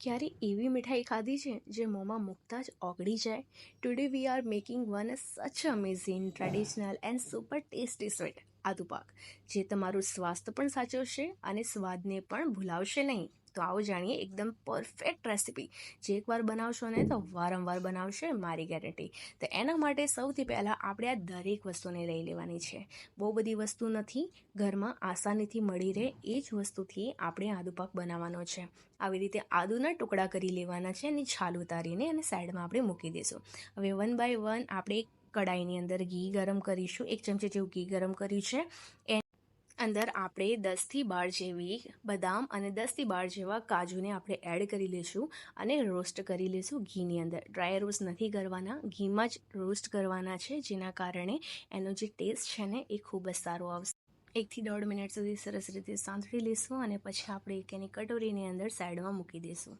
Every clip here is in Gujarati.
ક્યારે એવી મીઠાઈ ખાધી છે જે મોંમાં મૂકતા જ ઓગળી જાય? Today we are making one such amazing traditional and super tasty sweet આદુપાક, જે તમારું સ્વાસ્થ્ય પણ સાચવશે અને સ્વાદને પણ ભૂલાવશે નહીં. તો આવો જાણીએ એકદમ પરફેક્ટ રેસીપી જે એકવાર બનાવશો ને તો વારંવાર બનાવશે મારી ગેરંટી તો એના માટે સૌથી પહેલાં આપણે આ દરેક વસ્તુને લઈ લેવાની છે. બહુ બધી વસ્તુ નથી, ઘરમાં આસાનીથી મળી રહે એ જ વસ્તુથી આપણે આદુ પાક બનાવવાનો છે. આવી રીતે આદુના ટુકડા કરી લેવાના છે અને છાલ ઉતારીને અને સાઈડમાં આપણે મૂકી દઈશું. હવે વન બાય વન આપણે કડાઈની અંદર ઘી ગરમ કરીશું. એક ચમચી જેવું ઘી ગરમ કર્યું છે. એ અંદર આપણે દસથી બાર જેવી બદામ અને દસથી બાર જેવા કાજુને આપણે એડ કરી લઈશું અને રોસ્ટ કરી લઈશું ઘીની અંદર. ડ્રાય રોસ્ટ નથી કરવાના, ઘીમાં જ રોસ્ટ કરવાના છે, જેના કારણે એનો જે ટેસ્ટ છે ને એ ખૂબ જ સારો આવશે. એકથી દોઢ મિનિટ સુધી સરસ રીતે સાંતળી લઈશું અને પછી આપણે એક એની કટોરીની અંદર સાઈડમાં મૂકી દઈશું.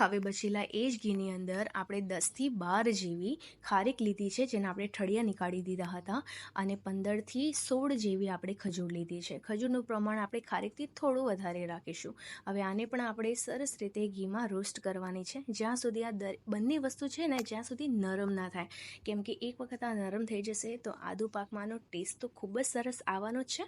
હવે બચેલા એ જ ઘીની અંદર આપણે દસથી બાર જેવી ખારીક લીધી છે, જેને આપણે ઠળિયા નીકાળી દીધા હતા અને પંદરથી સોળ જેવી આપણે ખજૂર લીધી છે. ખજૂરનું પ્રમાણ આપણે ખારીકથી થોડું વધારે રાખીશું. હવે આને પણ આપણે સરસ રીતે ઘીમાં રોસ્ટ કરવાની છે. જ્યાં સુધી આ બંને વસ્તુ છે ને, જ્યાં સુધી નરમ ના થાય. કેમ કે એક વખત આ નરમ થઈ જશે તો આદુ પાકમાંનો ટેસ્ટ તો ખૂબ જ સરસ આવવાનો જ છે.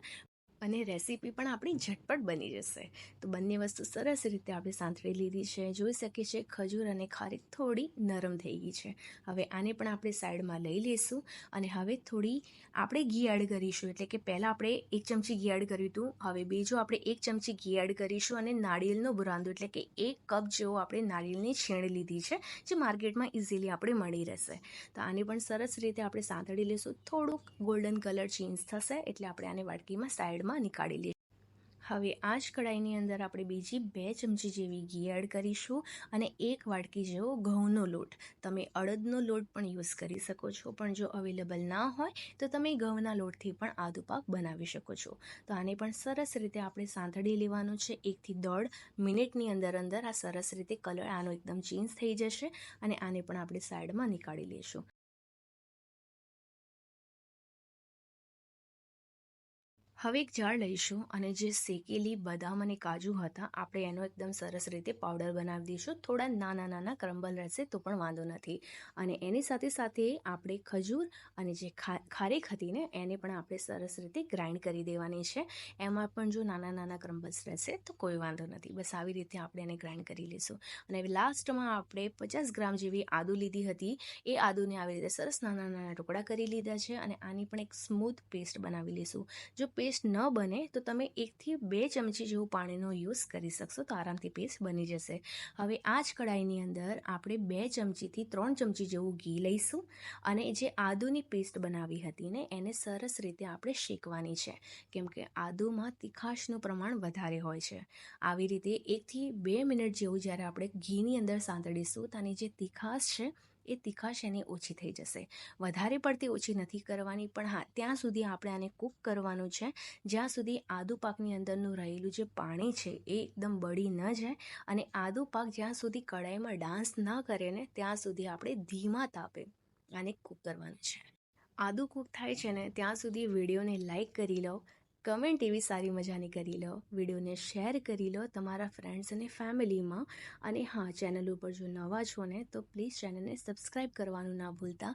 અને રેસીપી પણ આપણી ઝટપટ બની જશે. તો બંને વસ્તુ સરસ રીતે આપણે સાંતળી લીધી છે. જોઈ શકીએ છીએ ખજૂર અને ખારીક થોડી નરમ થઈ ગઈ છે. હવે આને પણ આપણે સાઈડમાં લઈ લઈશું અને હવે થોડી આપણે ઘી એડ કરીશું. એટલે કે પહેલાં આપણે એક ચમચી ઘી એડ કર્યું હતું. હવે બીજું આપણે એક ચમચી ઘી એડ કરીશું અને નાળિયેરનો બુરાંદો, એટલે કે એક કપ જેવો આપણે નાળિયેરની છીણ લીધી છે, જે માર્કેટમાં ઇઝીલી આપણે મળી રહેશે. તો આને પણ સરસ રીતે આપણે સાંતળી લઈશું. થોડુંક ગોલ્ડન કલર ચેન્જ થશે, એટલે આપણે આને વાટકીમાં સાઈડમાં તેલમાં નીકાળી લઈશું હવે આ જ કઢાઈની અંદર આપણે બીજી બે ચમચી જેવી ઘી એડ કરીશું અને એક વાટકી જેવો ઘઉંનો લોટ. તમે અડદનો લોટ પણ યુઝ કરી શકો છો, પણ જો અવેલેબલ ના હોય તો તમે ઘઉંના લોટથી પણ આદુ પાક બનાવી શકો છો. તો આને પણ સરસ રીતે આપણે સાંતળી લેવાનું છે. એકથી દોઢ મિનિટની અંદર અંદર આ સરસ રીતે કલર આનો એકદમ ચેન્જ થઈ જશે અને આને પણ આપણે સાઈડમાં નીકાળી લઈશું હવે એક જાર લઈશું અને જે શેકેલી બદામ અને કાજુ હતા, આપણે એનો એકદમ સરસ રીતે પાવડર બનાવી દઈશું. થોડા નાના નાના ક્રમ્બલ રહેશે તો પણ વાંધો નથી. અને એની સાથે સાથે આપણે ખજૂર અને જે ખારેક હતી ને, એને પણ આપણે સરસ રીતે ગ્રાઇન્ડ કરી દેવાની છે. એમાં પણ જો નાના નાના ક્રમ્બલ્સ રહેશે તો કોઈ વાંધો નથી. બસ આવી રીતે આપણે એને ગ્રાઇન્ડ કરી લઈશું. અને લાસ્ટમાં આપણે પચાસ ગ્રામ જેવી આદુ લીધી હતી. એ આદુને આવી રીતે સરસ નાના નાના ટુકડા કરી લીધા છે અને આની પણ એક સ્મૂથ પેસ્ટ બનાવી લઈશું. જો પેસ્ટ પેસ્ટ ન બને તો તમે એકથી બે ચમચી જેવું પાણીનો યુઝ કરી શકશો તો આરામથી પેસ્ટ બની જશે. હવે આ જ કઢાઈની અંદર આપણે બે ચમચીથી ત્રણ ચમચી જેવું ઘી લઈશું અને જે આદુની પેસ્ટ બનાવી હતી ને એને સરસ રીતે આપણે શેકવાની છે. કેમ કે આદુમાં તીખાશનું પ્રમાણ વધારે હોય છે. આવી રીતે એકથી બે મિનિટ જેવું જ્યારે આપણે ઘીની અંદર સાંતળીશું તો આની જે તીખાશ છે એ તીખાશ એની ઓછી થઈ જશે. વધારે પડતી ઓછી નથી કરવાની, પણ હા, ત્યાં સુધી આપણે આને કૂક કરવાનું છે. જ્યાં સુધી આદુ પાકની અંદરનું રહેલું જે પાણી છે એ એકદમ બળી ન જાય અને આદુ પાક જ્યાં સુધી કડાઈમાં ડાન્સ ન કરે ને, ત્યાં સુધી આપણે ધીમા તાપે આને કૂક કરવાનું છે. આદુ કૂક થાય છે ને, ત્યાં સુધી વિડીયોને લાઈક કરી લો કમેન્ટ એવી સારી મજાની કરી લો, વિડીયોને શેર કરી લો તમારા ફ્રેન્ડ્સ અને ફેમિલીમાં અને હા ચેનલ ઉપર જો નવા છો ને, તો પ્લીઝ ચેનલને સબસ્ક્રાઈબ કરવાનું ના ભૂલતા.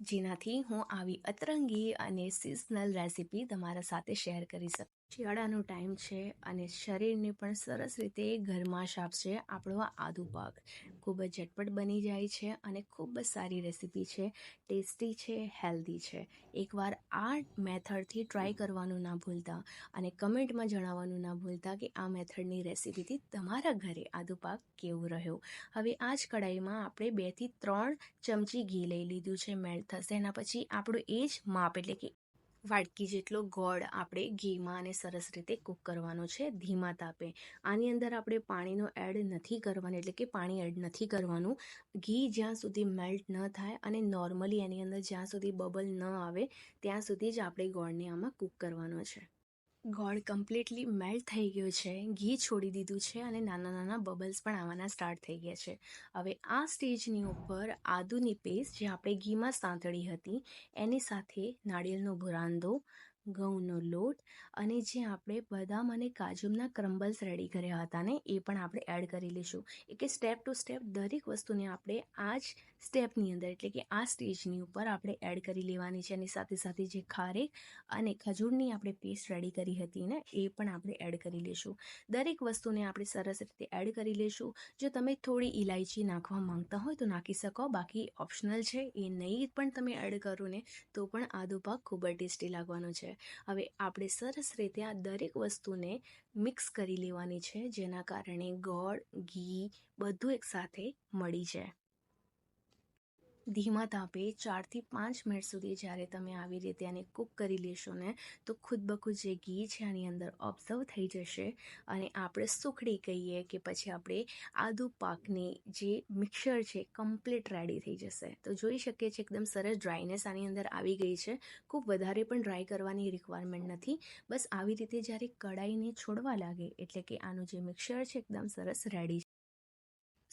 જેનાથી હું આવી અતરંગી અને સિઝનલ રેસીપી તમારા સાથે શેર કરી શકું. શિયાળાનો ટાઈમ છે અને શરીરને પણ સરસ રીતે ગરમાશ આપશે આપણો આદુ પાક. ખૂબ જ ઝટપટ બની જાય છે અને ખૂબ જ સારી રેસીપી છે, ટેસ્ટી છે, હેલ્ધી છે. એકવાર આ મેથડથી ટ્રાય કરવાનું ના ભૂલતા અને કમેન્ટમાં જણાવવાનું ના ભૂલતા કે આ મેથડની રેસીપીથી તમારા ઘરે આદુ પાક કેવું રહ્યો. હવે આ જ કઢાઈમાં આપણે બેથી ત્રણ ચમચી ઘી લઈ લીધું છે મેલ્ટ થશે એના પછી આપણું એ જ માપ એટલે કે વાટકી જેટલો ગોળ આપણે ઘીમાં અને સરસ રીતે કૂક કરવાનો છે, ધીમા તાપે. આની અંદર આપણે પાણીનો એડ નથી કરવાનો, એટલે કે પાણી એડ નથી કરવાનું. ઘી જ્યાં સુધી મેલ્ટ ન થાય અને નોર્મલી એની અંદર જ્યાં સુધી બબલ ન આવે, ત્યાં સુધી જ આપણે ગોળને આમાં કૂક કરવાનો છે. ગોળ કમ્પ્લીટલી મેલ્ટ થઈ ગયો છે. ઘી છોડી દીધું છે અને નાના નાના બબલ્સ પણ આવવાના સ્ટાર્ટ થઈ ગયા છે. હવે આ સ્ટેજની ઉપર આદુની પેસ્ટ જે આપણે ઘીમાં સાંતળી હતી, એની સાથે નાળિયેરનો ભુરાંદો, ઘઉંનો લોટ અને જે આપણે બદામ અને કાજુના ક્રમ્બલ્સ રેડી કર્યા હતા ને, એ પણ આપણે એડ કરી લઈશું. એટલે સ્ટેપ ટુ સ્ટેપ દરેક વસ્તુને આપણે આ જ સ્ટેપની અંદર, એટલે કે આ સ્ટેજની ઉપર આપણે એડ કરી લેવાની છે અને સાથે સાથે જે ખારેક અને ખજૂરની આપણે પેસ્ટ રેડી કરી હતી ને, એ પણ આપણે એડ કરી લઈશું દરેક વસ્તુને આપણે સરસ રીતે એડ કરી લઈશું જો તમે થોડી ઇલાયચી નાખવા માંગતા હોય તો નાખી શકો, બાકી ઓપ્શનલ છે, એ નહીં પણ તમે એડ કરો ને, તો પણ આદુ પાક ખૂબ જ ટેસ્ટી લાગવાનો છે. હવે આપણે સરસ રીતે આ દરેક વસ્તુને મિક્સ કરી લેવાની છે, જેના કારણે ગોળ, ઘી બધું એકસાથે મળી જાય. ધીમા તાપે ચારથી પાંચ મિનિટ સુધી જ્યારે તમે આવી રીતે આને કૂક કરી લેશો ને, તો ખુદ બખુદ જે ઘી છે આની અંદર ઓબ્ઝર્વ થઈ જશે. અને આપણે સુખડી કહીએ કે પછી આપણે આદુ પાકની જે મિક્સર છે કમ્પ્લીટ રેડી થઈ જશે. તો જોઈ શકીએ છીએ એકદમ સરસ ડ્રાયનેસ આની અંદર આવી ગઈ છે. ખૂબ વધારે પણ ડ્રાય કરવાની રિક્વાયરમેન્ટ નથી. બસ આવી રીતે જ્યારે કડાઈને છોડવા લાગે, એટલે કે આનું જે મિક્સર છે એકદમ સરસ રેડી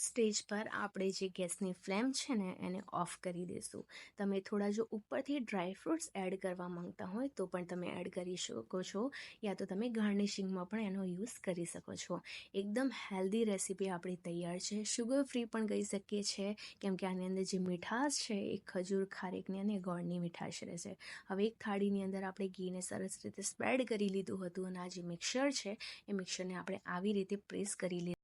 સ્ટેજ પર આપણે જે ગેસની ફ્લેમ છે ને, એને ઓફ કરી દઈશું તમે થોડા જો ઉપરથી ડ્રાય ફ્રૂટ્સ એડ કરવા માંગતા હોય તો પણ તમે એડ કરી શકો છો, યા તો તમે ગાર્નિશિંગમાં પણ એનો યુઝ કરી શકો છો. એકદમ હેલ્ધી રેસીપી આપણી તૈયાર છે. શુગર ફ્રી પણ કહી શકીએ છીએ કેમ કે આની અંદર જે મીઠાશ છે, એ ખજૂર, ખારેકની અને ગોળની મીઠાશ રહેશે હવે એક થાળીની અંદર આપણે ઘીને સરસ રીતે સ્પ્રેડ કરી લીધું હતું અને આ જે મિક્સર છે, એ મિક્સરને આપણે આવી રીતે પ્રેસ કરી લીધું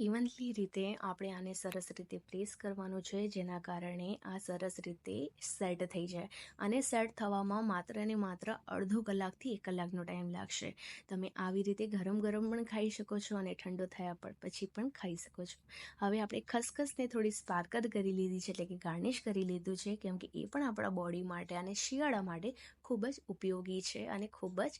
ઇવનલી રીતે આપણે આને સરસ રીતે પ્લેસ કરવાનું છે, જેના કારણે આ સરસ રીતે સેટ થઈ જાય. અને સેટ થવામાં માત્ર ને માત્ર અડધો કલાકથી એક કલાકનો ટાઈમ લાગશે. તમે આવી રીતે ગરમ ગરમ પણ ખાઈ શકો છો અને ઠંડો થયા પર પછી પણ ખાઈ શકો છો. હવે આપણે ખસખસને થોડી સ્પાર્કર કરી લીધી છે એટલે કે ગાર્નિશ કરી લીધું છે, કેમ કે એ પણ આપણા બોડી માટે અને શિયાળા માટે ખૂબ જ ઉપયોગી છે અને ખૂબ જ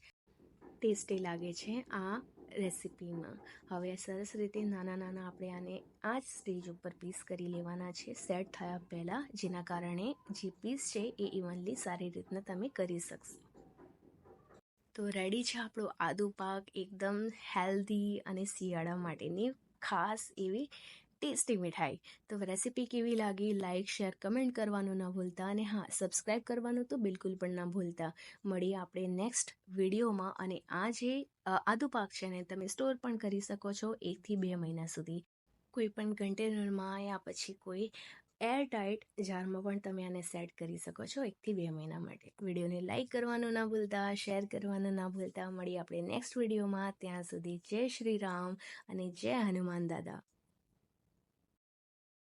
ટેસ્ટી લાગે છે આ રેસિપીમાં. હવે સરસ રીતે નાના નાના આપણે આને આ જ સ્ટેજ ઉપર પીસ કરી લેવાના છે, સેટ થયા પહેલાં, જેના કારણે જે પીસ છે એ ઇવનલી સારી રીતના તમે કરી શકશો. તો રેડી છે આપણો આદુ પાક, એકદમ હેલ્ધી અને શિયાળા માટેની ખાસ એવી ટેસ્ટી મીઠાઈ. તો રેસીપી કેવી લાગી? લાઇક શેર કમેન્ટ કરવાનું ના ભૂલતા અને હા સબસ્ક્રાઈબ કરવાનું તો બિલકુલ પણ ના ભૂલતા. મળીએ આપણે નેક્સ્ટ વિડીયોમાં અને આ જે આદુ પાક છે ને, તમે સ્ટોર પણ કરી શકો છો એકથી બે મહિના સુધી. કોઈ પણ કન્ટેનરમાં યા પછી કોઈ એર ટાઇટ જારમાં પણ તમે આને સેટ કરી શકો છો એકથી બે મહિના માટે. વિડીયોને લાઇક કરવાનું ના ભૂલતા શેર કરવાનું ના ભૂલતા. મળીએ આપણે નેક્સ્ટ વિડીયોમાં. ત્યાં સુધી જય શ્રી રામ અને જય હનુમાન દાદા.